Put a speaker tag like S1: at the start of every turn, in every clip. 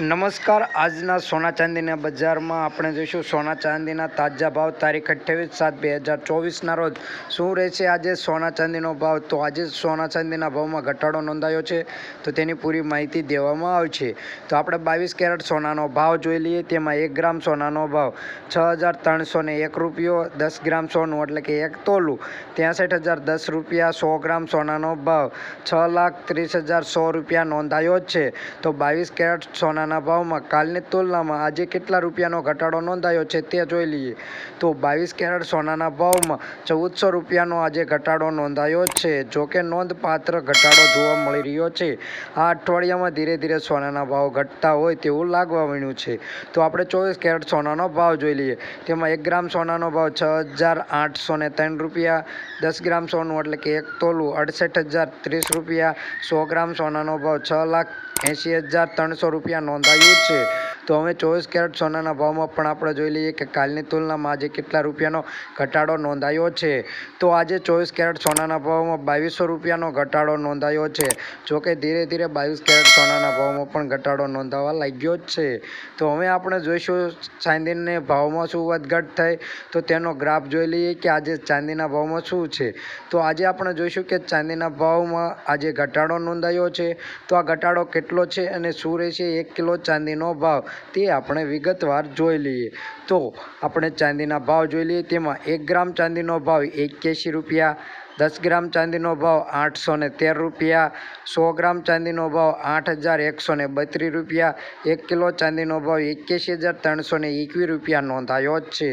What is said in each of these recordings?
S1: નમસ્કાર. આજના સોના ચાંદીના બજારમાં આપણે જોઈશું સોના ચાંદીના તાજા ભાવ. તારીખ અઠ્યાવીસ સાત બે હજાર ચોવીસના રોજ શું રહેશે આજે સોના ચાંદીનો ભાવ? તો આજે સોના ચાંદીના ભાવમાં ઘટાડો નોંધાયો છે. તો તેની પૂરી માહિતી દેવામાં આવશે. તો આપણે બાવીસ કેરેટ સોનાનો ભાવ જોઈ લઈએ. તેમાં એક ગ્રામ સોનાનો ભાવ છ હજાર ત્રણસો એક રૂપિયો, દસ ગ્રામ સોનું એટલે કે એક તોલું. ત્યાંસઠ હજાર દસ રૂપિયા, સો ગ્રામ સોનાનો ભાવ છ લાખ ત્રીસ હજાર સો રૂપિયા નોંધાયો જ છે. તો બાવીસ કેરેટ સોનાના ભાવમાં કાલની તુલનામાં આજે કેટલા રૂપિયાનો ઘટાડો નોંધાયો છે તે જોઈ લઈએ. તો બાવીસ કેરેટ સોનાના ભાવમાં ચૌદસો રૂપિયાનો આજે ઘટાડો નોંધાયો છે. જોકે નોંધપાત્ર ઘટાડો જોવા મળી રહ્યો છે. આ અઠવાડિયામાં ધીરે ધીરે સોનાના ભાવ ઘટતા હોય તેવું લાગવા મળ્યું છે. તો આપણે ચોવીસ કેરેટ સોનાનો ભાવ જોઈ લઈએ. તેમાં એક ગ્રામ સોનાનો ભાવ છ હજાર આઠસો ને ત્રણ રૂપિયા, દસ ગ્રામ સોનું એટલે કે એક તોલું અડસઠ હજાર ત્રીસ રૂપિયા, સો ગ્રામ સોનાનો ભાવ છ લાખ એંશી હજાર ત્રણસો રૂપિયા નોંધાયું છે તો હવે ચોવીસ કેરેટ સોનાના ભાવમાં પણ આપણે જોઈ લઈએ કે કાલની તુલનામાં આજે કેટલા રૂપિયાનો ઘટાડો નોંધાયો છે. તો આજે ચોવીસ કેરેટ સોનાના ભાવમાં બાવીસો રૂપિયાનો ઘટાડો નોંધાયો છે. જોકે ધીરે ધીરે બાવીસ કેરેટ સોનાના ભાવમાં પણ ઘટાડો નોંધાવા લાગ્યો જ છે. તો હવે આપણે જોઈશું ચાંદીને ભાવમાં શું વધઘટ થઈ. તો તેનો ગ્રાફ જોઈ લઈએ કે આજે ચાંદીના ભાવમાં શું છે. તો આજે આપણે જોઈશું કે ચાંદીના ભાવમાં આજે ઘટાડો નોંધાયો છે. તો આ ઘટાડો કેટલો છે અને શું રહેશે? એક કિલો ચાંદીનો ભાવ. તે આપણે વિગતવાર જોઈ લઈએ. તો આપણે ચાંદીના ભાવ જોઈ લઈએ. તેમાં એક ગ્રામ ચાંદીનો ભાવ એક્યાસી રૂપિયા, દસ ગ્રામ ચાંદીનો ભાવ આઠસો ને તેર રૂપિયા, સો ગ્રામ ચાંદીનો ભાવ આઠ હજાર એકસો ને બત્રીસ રૂપિયા, એક કિલો ચાંદીનો ભાવ એક્યાસી હજાર ત્રણસો ને એકવીસ રૂપિયા નોંધાયો જ છે.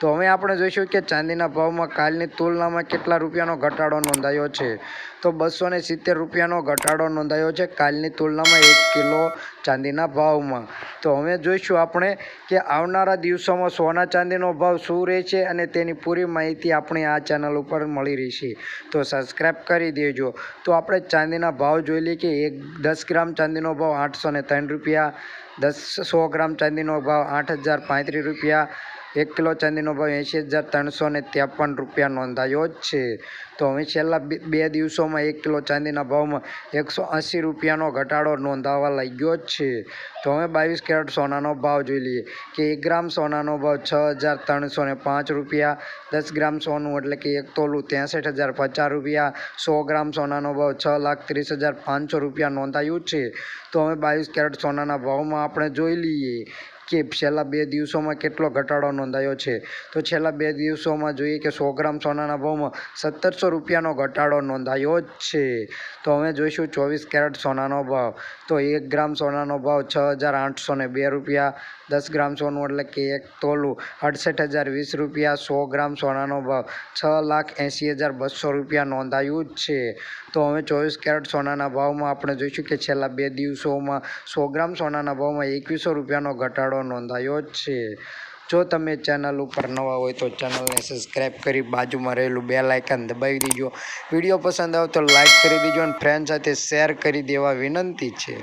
S1: તો હવે આપણે જોઈશું કે ચાંદીના ભાવમાં કાલની તુલનામાં કેટલા રૂપિયાનો ઘટાડો નોંધાયો છે. તો બસો સિત્તેર રૂપિયાનો ઘટાડો નોંધાયો છે કાલની તુલનામાં એક કિલો ચાંદીના ભાવમાં. તો હવે જોઈશું આપણે કે આવનારા દિવસોમાં સોના ચાંદીનો ભાવ શું રહેશે અને તેની પૂરી માહિતી આપણે આ ચેનલ ઉપર મળી રહેશે. તો સબસ્ક્રાઈબ કરી દેજો. તો આપણે ચાંદીના ભાવ જોઈ લઈએ કે એક દસ ગ્રામ ચાંદીનો ભાવ આઠસો ને ત્રણ રૂપિયા, દસ સો ગ્રામ ચાંદીનો ભાવ આઠ હજાર પાંત્રીસ રૂપિયા એક કિલો ચાંદીનો ભાવ એંશી હજાર ત્રણસો ને ત્રેપન રૂપિયા નોંધાયો જ છે. તો હવે છેલ્લા બે દિવસોમાં એક કિલો ચાંદીના ભાવમાં એકસો એંસી રૂપિયાનો ઘટાડો નોંધાવા લાગ્યો જ છે. તો હવે બાવીસ કેરેટ સોનાનો ભાવ જોઈ લઈએ. કે એક ગ્રામ સોનાનો ભાવ છ હજાર ત્રણસો ને પાંચ રૂપિયા, દસ ગ્રામ સોનું એટલે કે એક તોલું ત્રેસઠ હજાર પચાસ રૂપિયા, સો ગ્રામ સોનાનો ભાવ છ લાખ ત્રીસ હજાર પાંચસો રૂપિયા નોંધાયું છે. તો હવે બાવીસ કેરેટ સોનાના ભાવમાં આપણે જોઈ લઈએ કે છેલ્લા બે દિવસોમાં કેટલો ઘટાડો નોંધાયો છે? તો છેલ્લા બે દિવસોમાં જોઈએ કે સો ગ્રામ સોનાના ભાવમાં સત્તરસો રૂપિયાનો ઘટાડો નોંધાયો જ છે. તો હવે જોઈશું ચોવીસ કેરેટ સોનાનો ભાવ. તો એક ગ્રામ સોનાનો ભાવ છ હજાર આઠસો ને બે રૂપિયા, દસ ગ્રામ સોનું એટલે કે એક તોલું, અડસઠ હજાર વીસ રૂપિયા, સો ગ્રામ સોનાનો ભાવ, છ લાખ એંસી હજાર બસો રૂપિયા નોંધાયું જ છે. તો હવે ચોવીસ કેરેટ સોનાના ભાવમાં આપણે જોઈશું કે છેલ્લા બે દિવસોમાં સો ગ્રામ સોનાના ભાવમાં એકવીસો રૂપિયાનો ઘટાડો નોંધાયો જ છે. જો તમે ચેનલ ઉપર નવા હોય તો ચેનલને સબસ્ક્રાઈબ કરી બાજુમાં રહેલું બે લાઇકન દબાવી દેજો. વીડિયો પસંદ આવે તો લાઇક કરી દેજો અને ફ્રેન્ડ સાથે શેર કરી દેવા વિનંતી છે.